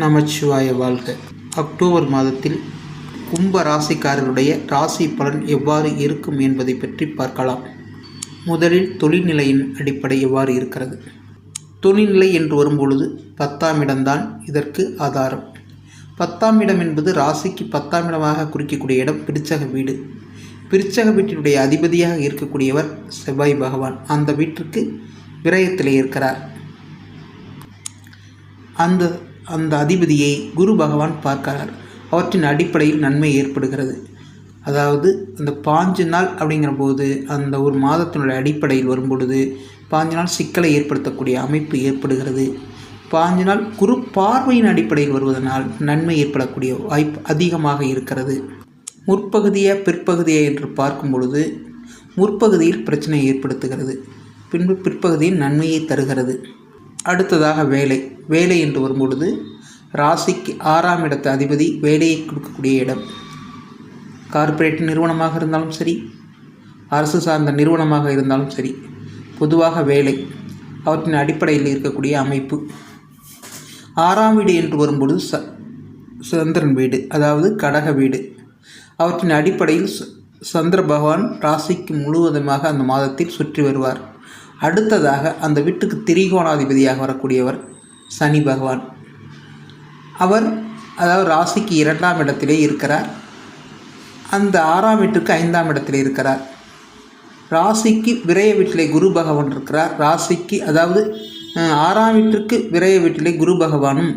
நமச்சிவாய வாழ்க. அக்டோபர் மாதத்தில் கும்ப ராசிக்காரருடைய ராசி பலன் எவ்வாறு இருக்கும் என்பதை பற்றி பார்க்கலாம். முதலில் தொழில்நிலையின் அடிப்படை எவ்வாறு இருக்கிறது? தொழில்நிலை என்று வரும்பொழுது பத்தாம் இடம்தான் இதற்கு ஆதாரம். பத்தாம் இடம் என்பது ராசிக்கு பத்தாம் இடமாக குறிக்கக்கூடிய இடம் பிரிச்சக வீடு. பிரிச்சக வீட்டினுடைய அதிபதியாக இருக்கக்கூடியவர் செவ்வாய் பகவான். அந்த வீட்டிற்கு விரயத்தில் இருக்கிறார். அந்த அந்த அதிபதியை குரு பகவான் பார்க்கிறார். அவற்றின் அடிப்படையில் நன்மை ஏற்படுகிறது. அதாவது அந்த பாஞ்சு நாள் அப்படிங்கிற போது அந்த ஒரு மாதத்தினுடைய அடிப்படையில் வரும் பொழுது பாஞ்சு நாள் சிக்கலை ஏற்படுத்தக்கூடிய அமைப்பு ஏற்படுகிறது. பாஞ்சு நாள் குரு பார்வையின் அடிப்படையில் வருவதனால் நன்மை ஏற்படக்கூடிய வாய்ப்பு அதிகமாக இருக்கிறது. முற்பகுதியாக பிற்பகுதியாக என்று பார்க்கும் பொழுது முற்பகுதியில் பிரச்சனை ஏற்படுத்துகிறது. பின்பு பிற்பகுதியில் நன்மையை தருகிறது. அடுத்ததாக வேலை. வேலை என்று வரும்பொழுது ராசிக்கு ஆறாம் இடத்து அதிபதி வேலையை கொடுக்கக்கூடிய இடம். கார்ப்பரேட் நிறுவனமாக இருந்தாலும் சரி அரசு சார்ந்த நிறுவனமாக இருந்தாலும் சரி பொதுவாக வேலை. அவற்றின் அடிப்படையில் இருக்கக்கூடிய அமைப்பு. ஆறாம் வீடு என்று வரும்பொழுது ச சந்திரன் வீடு அதாவது கடக வீடு. அவற்றின் அடிப்படையில் ச- சந்திர பகவான் ராசிக்கு முழுவதுமாக அந்த மாதத்தில் சுற்றி வருவார். அடுத்ததாக அந்த வீட்டுக்கு திரிகோணாதிபதியாக வரக்கூடியவர் சனி பகவான். அவர் அதாவது ராசிக்கு இரண்டாம் இடத்திலே இருக்கிறார். அந்த ஆறாம் வீட்டுக்கு ஐந்தாம் இடத்திலே இருக்கிறார். ராசிக்கு விரைய வீட்டிலே குரு பகவான் இருக்கிறார். ராசிக்கு அதாவது ஆறாம் வீட்டிற்கு விரைய வீட்டிலே குரு பகவானும்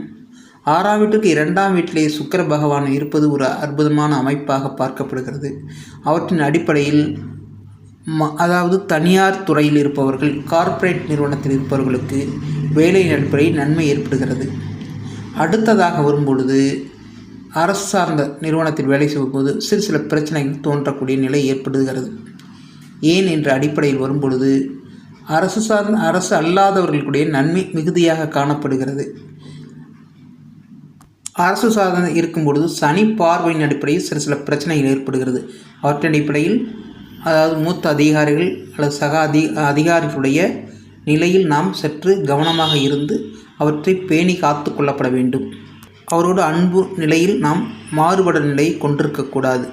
ஆறாம் வீட்டுக்கு இரண்டாம் வீட்டிலே சுக்கர பகவானும் இருப்பது ஒரு அற்புதமான அமைப்பாக பார்க்கப்படுகிறது. அவற்றின் அடிப்படையில் ம அதாவது தனியார் துறையில் இருப்பவர்கள் கார்ப்பரேட் நிறுவனத்தில் இருப்பவர்களுக்கு வேலையின் அடிப்படையில் நன்மை ஏற்படுகிறது. அடுத்ததாக வரும்பொழுது அரசு சார்ந்த நிறுவனத்தில் வேலை செய்யும்போது சிறு சில பிரச்சனைகள் தோன்றக்கூடிய நிலை ஏற்படுகிறது. ஏன் என்ற அடிப்படையில் வரும்பொழுது அரசு சார்ந்த அரசு அல்லாதவர்களுடைய நன்மை மிகுதியாக காணப்படுகிறது. அரசு சாதனை இருக்கும் பொழுது சனி பார்வையின் அடிப்படையில் சிறு சில பிரச்சனைகள் ஏற்படுகிறது. அவற்றின் அடிப்படையில் அதாவது மூத்த அதிகாரிகள் அல்லது சக அதி அதிகாரிகளுடைய நிலையில் நாம் சற்று கவனமாக இருந்து அவற்றை பேணி காத்து கொள்ளப்பட வேண்டும். அவரோடு அன்பு நிலையில் நாம் மாறுபட நிலையை கொண்டிருக்கக்கூடாது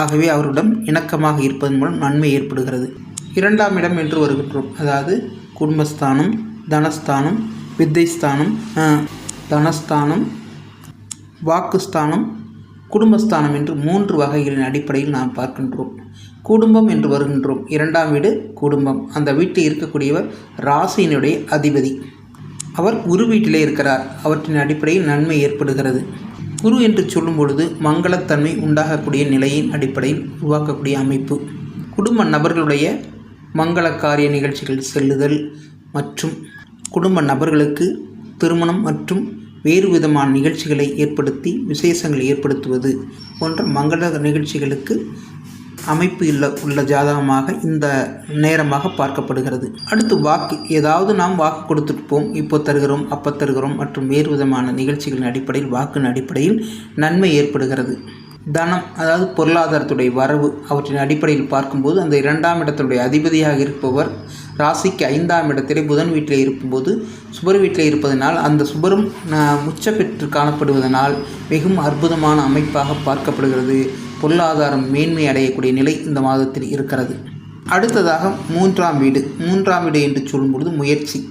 ஆகவே அவரிடம் இணக்கமாக இருப்பதன் மூலம் நன்மை ஏற்படுகிறது. இரண்டாம் இடம் என்று வருகின்றோம். அதாவது குடும்பஸ்தானம் தனஸ்தானம் வித்தைஸ்தானம் தனஸ்தானம் வாக்குஸ்தானம் குடும்பஸ்தானம் என்று மூன்று வகைகளின் அடிப்படையில் நாம் பார்க்கின்றோம். குடும்பம் என்று வருகின்றோம். இரண்டாம் வீடு குடும்பம். அந்த வீட்டில் இருக்கக்கூடியவர் ராசியினுடைய அதிபதி. அவர் குரு வீட்டிலே இருக்கிறார். அவற்றின் அடிப்படையில் நன்மை ஏற்படுகிறது. குரு என்று சொல்லும் பொழுது மங்களத்தன்மை உண்டாகக்கூடிய நிலையின் அடிப்படையில் உருவாக்கக்கூடிய அமைப்பு. குடும்ப நபர்களுடைய மங்கள காரிய நிகழ்ச்சிகள் செல்லுதல் மற்றும் குடும்ப நபர்களுக்கு திருமணம் மற்றும் வேறு விதமான நிகழ்ச்சிகளை ஏற்படுத்தி விசேஷங்களை ஏற்படுத்துவது போன்ற மங்கள நிகழ்ச்சிகளுக்கு அமைப்பு இல்ல உள்ள ஜாதகமாக இந்த நேரமாக பார்க்கப்படுகிறது. அடுத்து வாக்கு. ஏதாவது நாம் வாக்கு கொடுத்துருப்போம் இப்போ தருகிறோம் அப்போ தருகிறோம் மற்றும் வேறு விதமான நிகழ்ச்சிகளின் அடிப்படையில் வாக்கின் அடிப்படையில் நன்மை ஏற்படுகிறது. தனம் அதாவது பொருளாதாரத்துடைய வரவு அவற்றின் அடிப்படையில் பார்க்கும்போது அந்த இரண்டாம் இடத்துடைய அதிபதியாக இருப்பவர் ராசிக்கு ஐந்தாம் இடத்திலே புதன் வீட்டில் இருக்கும்போது சுபர் வீட்டில் இருப்பதனால் அந்த சுபரும் உச்ச பெற்று காணப்படுவதனால் மிகவும் அற்புதமான அமைப்பாக பார்க்கப்படுகிறது. பொருளாதாரம் மேன்மை அடையக்கூடிய நிலை இந்த மாதத்தில் இருக்கிறது. அடுத்ததாக மூன்றாம் வீடு. மூன்றாம் வீடு என்று சொல்லும்பொழுது முயற்சி.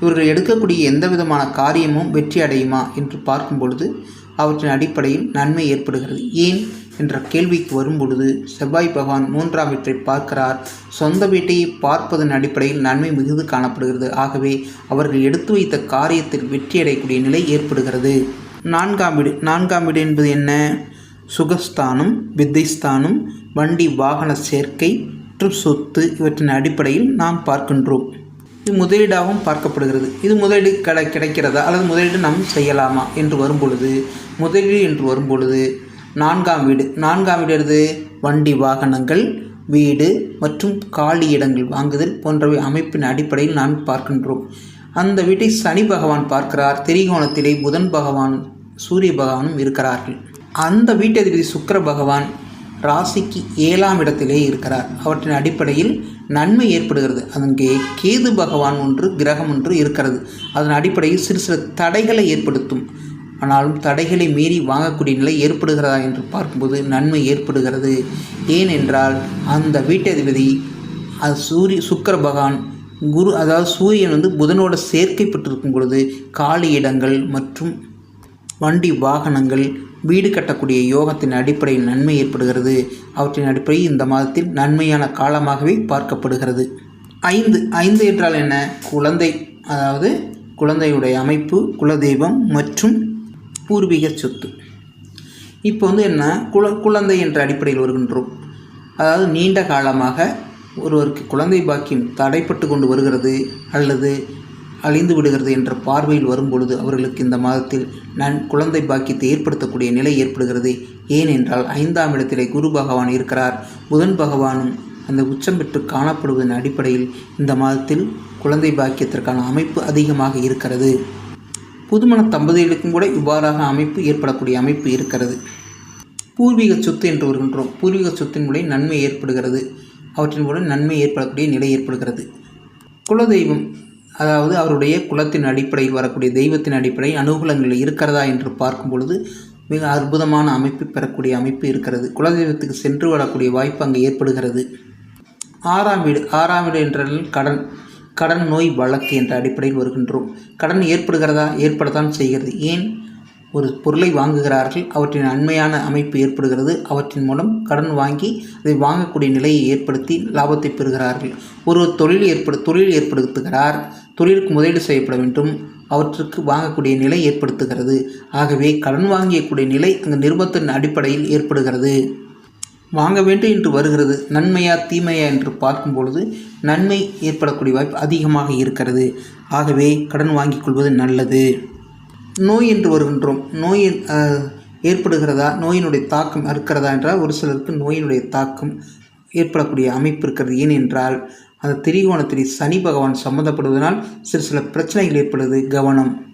இவர்கள் எடுக்கக்கூடிய எந்த விதமான காரியமும் வெற்றி அடையுமா என்று பார்க்கும் பொழுது அவற்றின் அடிப்படையில் நன்மை ஏற்படுகிறது. ஏன் என்ற கேள்விக்கு வரும் பொழுது செவ்வாய் பகவான் மூன்றாம் வீட்டை பார்க்கிறார். சொந்த வீட்டை பார்ப்பதன் அடிப்படையில் நன்மை மிகுது காணப்படுகிறது. ஆகவே அவர்கள் எடுத்து வைத்த காரியத்தில் வெற்றி அடையக்கூடிய நிலை ஏற்படுகிறது. நான்காம் வீடு. நான்காம் வீடு என்பது என்ன? சுகஸ்தானம் வித்தைஸ்தானம் வண்டி வாகன சேர்க்கை மற்றும் சொத்து இவற்றின் அடிப்படையில் நாம் பார்க்கின்றோம். இது முதலீடாகவும் பார்க்கப்படுகிறது. இது முதலீடு கிட கிடைக்கிறதா அல்லது முதலீடு நாம் செய்யலாமா என்று வரும்பொழுது முதலீடு என்று வரும்பொழுது நான்காம் வீடு. நான்காம் வீடு எது வண்டி வாகனங்கள் வீடு மற்றும் காலி இடங்கள் வாங்குதல் போன்றவை அமைப்பின் அடிப்படையில் நாம் பார்க்கின்றோம். அந்த வீட்டை சனி பகவான் பார்க்கிறார். திரிகோணத்திலே புதன் பகவான் சூரிய பகவானும் இருக்கிறார்கள். அந்த வீட்டதிபதி சுக்கர பகவான் ராசிக்கு ஏழாம் இடத்திலே இருக்கிறார். அவற்றின் அடிப்படையில் நன்மை ஏற்படுகிறது. அங்கே கேது பகவான் ஒன்று கிரகம் ஒன்று இருக்கிறது. அதன் அடிப்படையில் சிறு சிறு தடைகளை ஏற்படுத்தும். ஆனாலும் தடைகளை மீறி வாங்கக்கூடிய நிலை ஏற்படுகிறதா என்று பார்க்கும்போது நன்மை ஏற்படுகிறது. ஏனென்றால் அந்த வீட்டதிபதி அது சூரிய சுக்கர பகவான் குரு அதாவது சூரியன் வந்து புதனோட சேர்க்கைப்பட்டிருக்கும் பொழுது காலி இடங்கள் மற்றும் வண்டி வாகனங்கள் வீடு கட்டக்கூடிய யோகத்தின் அடிப்படையில் நன்மை ஏற்படுகிறது. அவற்றின் அடிப்படையில் இந்த மாதத்தில் நன்மையான காலமாகவே பார்க்கப்படுகிறது. ஐந்து ஐந்து என்றால் என்ன? குழந்தை அதாவது குழந்தையுடைய அமைப்பு குலதெய்வம் மற்றும் பூர்வீக சொத்து. இப்போ வந்து என்ன? குல குழந்தை என்ற அடிப்படையில் வருகின்றோம். அதாவது நீண்ட காலமாக ஒருவருக்கு குழந்தை பாக்கியம் தடைப்பட்டு கொண்டு வருகிறது அல்லது அழிந்து விடுகிறது என்ற பார்வையில் வரும்பொழுது அவர்களுக்கு இந்த மாதத்தில் நன் குழந்தை பாக்கியத்தை ஏற்படுத்தக்கூடிய நிலை ஏற்படுகிறது. ஏனென்றால் ஐந்தாம் இடத்திலே குரு பகவான் இருக்கிறார். புதன் பகவானும் அந்த உச்சம் பெற்று காணப்படுவதன் அடிப்படையில் இந்த மாதத்தில் குழந்தை பாக்கியத்திற்கான அமைப்பு அதிகமாக இருக்கிறது. புதுமண தம்பதிகளுக்கும் கூட இவ்வாறாக அமைப்பு ஏற்படக்கூடிய அமைப்பு இருக்கிறது. பூர்வீக சொத்து என்று வருகின்றோம். பூர்வீக சொத்தின் மூலம் நன்மை ஏற்படுகிறது. அவற்றின் மூலம் நன்மை ஏற்படக்கூடிய நிலை ஏற்படுகிறது. குலதெய்வம் அதாவது அவருடைய குலத்தின் அடிப்படையில் வரக்கூடிய தெய்வத்தின் அடிப்படையில் அனுகூலங்கள் இருக்கிறதா என்று பார்க்கும் பொழுது மிக அற்புதமான அமைப்பு பெறக்கூடிய அமைப்பு இருக்கிறது. குலதெய்வத்துக்கு சென்று வரக்கூடிய வாய்ப்பு அங்கே ஏற்படுகிறது. ஆறாம் வீடு ஆறாம் வீடு என்றால் கடன் கடன் நோய் வழக்கு என்ற அடிப்படையில் வருகின்றோம். கடன் ஏற்படுகிறதா? ஏற்படத்தான் செய்கிறது. ஏன்? ஒரு பொருளை வாங்குகிறார்கள் அவற்றின் அண்மையான அமைப்பு ஏற்படுகிறது அவற்றின் மூலம் கடன் வாங்கி அதை வாங்கக்கூடிய நிலையை ஏற்படுத்தி லாபத்தை பெறுகிறார்கள். ஒரு தொழில் ஏற்படு தொழில் ஏற்படுத்துகிறார் தொழிலுக்கு முதலீடு செய்யப்பட வேண்டும். அவற்றுக்கு வாங்கக்கூடிய நிலை ஏற்படுத்துகிறது. ஆகவே கடன் வாங்கியக்கூடிய நிலை அந்த நிருபத்தின் அடிப்படையில் ஏற்படுகிறது. வாங்க வேண்டும் என்று வருகிறது. நன்மையா தீமையா என்று பார்க்கும் பொழுது நன்மை ஏற்படக்கூடிய வாய்ப்பு அதிகமாக இருக்கிறது. ஆகவே கடன் வாங்கிக் கொள்வது நல்லது. நோய் என்று வருகின்றோம். நோய் ஏற்படுகிறதா? நோயினுடைய தாக்கம் இருக்கிறதா என்றால் ஒரு சிலருக்கு நோயினுடைய தாக்கம் ஏற்படக்கூடிய அமைப்பு இருக்கிறது. ஏனென்றால் அந்த திரிகோணத்தில் சனி பகவான் சம்மந்தப்படுவதனால் சிறு சில பிரச்சனைகள் ஏற்படுது. கவனம்.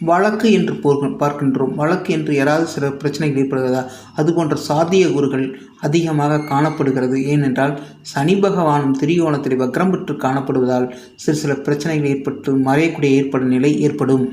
வழக்கு என்று போர்க்க- பார்க்கின்றோம். வழக்கு என்று யாராவது சில பிரச்சனைகள் ஏற்படுகிறதா? அது போன்ற சாத்தியக்கூறுகள் அதிகமாக காணப்படுகிறது. ஏனென்றால் சனி பகவானும் திரிகோணத்தில் வக்ரம் பெற்று காணப்படுவதால் சிறு சில பிரச்சனைகள் ஏற்பட்டு மறையக்கூடிய ஏற்படும் நிலை ஏற்படும்.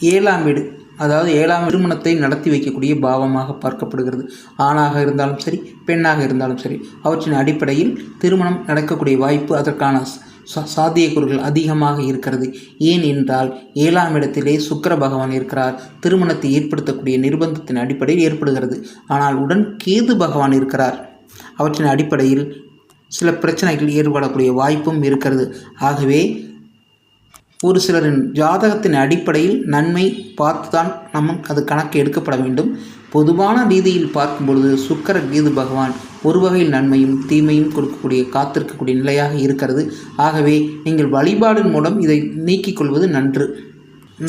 ஏழாம் வீடு அதாவது ஏழாம் திருமணத்தை நடத்தி வைக்கக்கூடிய பாவமாக பார்க்கப்படுகிறது. ஆணாக இருந்தாலும் சரி பெண்ணாக இருந்தாலும் சரி அவற்றின் அடிப்படையில் திருமணம் நடக்கக்கூடிய வாய்ப்பு அதற்கான சா- சாத்தியக்கூறுகள் அதிகமாக இருக்கிறது. ஏன் என்றால் ஏழாம் இடத்திலே சுக்கர பகவான் இருக்கிறார். திருமணத்தை ஏற்படுத்தக்கூடிய நிர்பந்தத்தின் அடிப்படையில் ஏற்படுகிறது. ஆனால் உடன் கேது பகவான் இருக்கிறார். அவற்றின் அடிப்படையில் சில பிரச்சனைகள் ஏற்படக்கூடிய வாய்ப்பும் இருக்கிறது. ஆகவே ஒரு சிலரின் ஜாதகத்தின் அடிப்படையில் நன்மை பார்த்து தான் நம்ம அது கணக்கு எடுக்கப்பட வேண்டும். பொதுவான ரீதியில் பார்க்கும் பொழுது சுக்கர கீது பகவான் ஒரு வகையில் நன்மையும் தீமையும் கொடுக்கக்கூடிய காத்திருக்கக்கூடிய நிலையாக இருக்கிறது. ஆகவே நீங்கள் வழிபாடின் மூலம் இதை நீக்கிக் கொள்வது நன்று.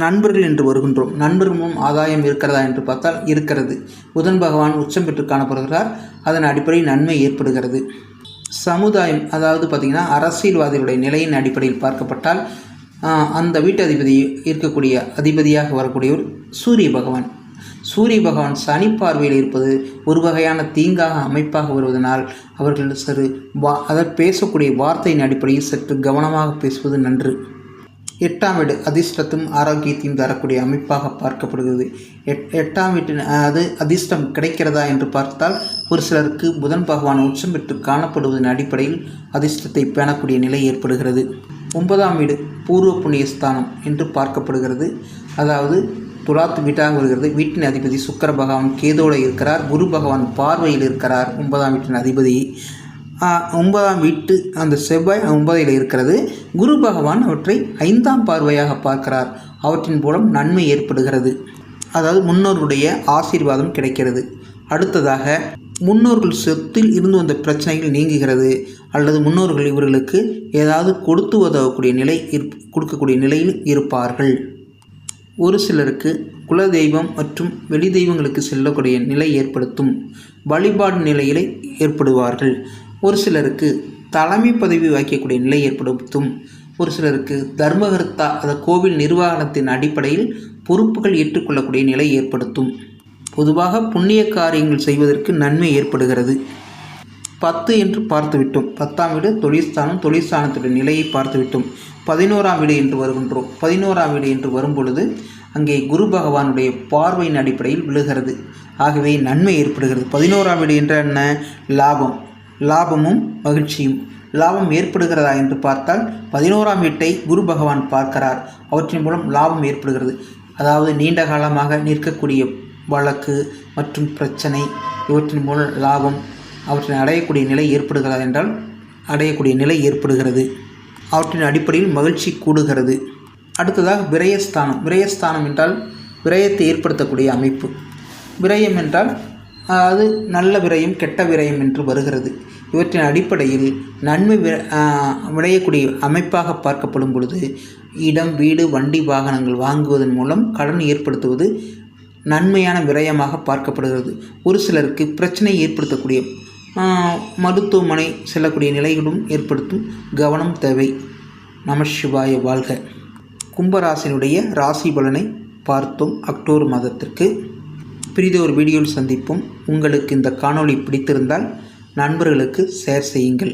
நண்பர்கள் என்று வருகின்றோம். நண்பர்கள் மூலம் ஆதாயம் இருக்கிறதா என்று பார்த்தால் இருக்கிறது. புதன் பகவான் உச்சம் பெற்று காணப்படுகிறார். அதன் அடிப்படையில் நன்மை ஏற்படுகிறது. சமுதாயம் அதாவது பார்த்திங்கன்னா அரசியல்வாதிகளுடைய நிலையின் அடிப்படையில் பார்க்கப்பட்டால் அந்த வீட்டு அதிபதி இருக்கக்கூடிய அதிபதியாக வரக்கூடியவர் சூரிய பகவான். சூரிய பகவான் சனி பார்வையில் இருப்பது ஒரு வகையான தீங்காக அமைப்பாக வருவதனால் அவர்கள் சற்று வா அதை பேசக்கூடிய வார்த்தையின் அடிப்படையில் சற்று கவனமாக பேசுவது நன்று. எட்டாம் வீடு அதிர்ஷ்டத்தும் ஆரோக்கியத்தையும் தரக்கூடிய அமைப்பாக பார்க்கப்படுகிறது. எட் எட்டாம் வீட்டின் அது அதிர்ஷ்டம் கிடைக்கிறதா என்று பார்த்தால் ஒரு சிலருக்கு புதன் பகவான் உச்சம் பெற்று காணப்படுவதன் அடிப்படையில் அதிர்ஷ்டத்தை பேணக்கூடிய நிலை ஏற்படுகிறது. ஒன்பதாம் வீடு பூர்வ புண்ணிய ஸ்தானம் என்று பார்க்கப்படுகிறது. அதாவது துலாத்து வீட்டாக வருகிறது வீட்டின் அதிபதி சுக்கர பகவான் கேதோடு இருக்கிறார். குரு பகவான் பார்வையில் இருக்கிறார். ஒன்பதாம் வீட்டின் அதிபதி ஒன்பதாம் வீட்டு அந்த செவ்வாய் ஒன்பதில் இருக்கிறது. குரு பகவான் அவற்றை ஐந்தாம் பார்வையாக பார்க்கிறார். அவற்றின் மூலம் நன்மை ஏற்படுகிறது. அதாவது முன்னோர்களுடைய ஆசீர்வாதம் கிடைக்கிறது. அடுத்ததாக முன்னோர்கள் சொத்தில் இருந்து வந்த பிரச்சனைகள் நீங்குகிறது. அல்லது முன்னோர்கள் இவர்களுக்கு ஏதாவது கொடுத்து உதவக்கூடிய நிலை இருப் கொடுக்கக்கூடிய நிலையில் இருப்பார்கள். ஒரு சிலருக்கு குலதெய்வம் மற்றும் வெளி தெய்வங்களுக்கு செல்லக்கூடிய நிலை ஏற்படுத்தும். வழிபாடு நிலையிலே ஏற்படுவார்கள். சிலருக்கு தலைமை பதவி வகிக்கக்கூடிய நிலை ஏற்படுத்தும். ஒரு சிலருக்கு தர்மகர்த்தா அந்த கோவில் நிர்வாகத்தின் அடிப்படையில் பொறுப்புகள் ஏற்றுக்கொள்ளக்கூடிய நிலை ஏற்படுத்தும். பொதுவாக புண்ணிய காரியங்கள் செய்வதற்கு நன்மை ஏற்படுகிறது. பத்து என்று பார்த்துவிட்டோம். பத்தாம் வீடு தொழிற்சானம் தொழிற்சானத்துடைய நிலையை பார்த்துவிட்டோம். பதினோராம் வீடு என்று வருகின்றோம். பதினோராம் வீடு என்று வரும் பொழுது அங்கே குரு பகவானுடைய பார்வையின் அடிப்படையில் விழுகிறது. ஆகவே நன்மை ஏற்படுகிறது. பதினோராம் வீடு என்ற என்ன? லாபம். லாபமும் மகிழ்ச்சியும். லாபம் ஏற்படுகிறதா என்று பார்த்தால் பதினோராம் வீட்டை குரு பகவான் பார்க்கிறார். அவற்றின் மூலம் லாபம் ஏற்படுகிறது. அதாவது நீண்ட காலமாக நிற்கக்கூடிய வழக்கு மற்றும் பிரச்சனை இவற்றின் மூலம் லாபம் அவற்றின் அடையக்கூடிய நிலை ஏற்படுகிறதா என்றால் அடையக்கூடிய நிலை ஏற்படுகிறது. அவற்றின் அடிப்படையில் மகிழ்ச்சி கூடுகிறது. அடுத்ததாக விரயஸ்தானம். விரயஸ்தானம் என்றால் விரயத்தை ஏற்படுத்தக்கூடிய அமைப்பு. விரயம் என்றால் அது நல்ல விரயம் கெட்ட விரயம் என்று வருகிறது. இவற்றின் அடிப்படையில் நன்மை விளையக்கூடிய அமைப்பாக பார்க்கப்படும் பொழுது இடம் வீடு வண்டி வாகனங்கள் வாங்குவதன் மூலம் கடன் ஏற்படுத்துவது நன்மையான விரயமாக பார்க்கப்படுகிறது. ஒரு சிலருக்கு பிரச்சனை ஏற்படுத்தக்கூடிய மருத்துவமனை செல்லக்கூடிய நிலைகளும் ஏற்படுத்தும் கவனம் தேவை. நமசிவாய வாழ்க. கும்பராசினுடைய ராசி பலனை பார்த்தோம் அக்டோபர் மாதத்திற்கு. பிரித ஒரு வீடியோவில் சந்திப்போம். உங்களுக்கு இந்த காணொளி பிடித்திருந்தால் நண்பர்களுக்கு ஷேர் செய்யுங்கள்.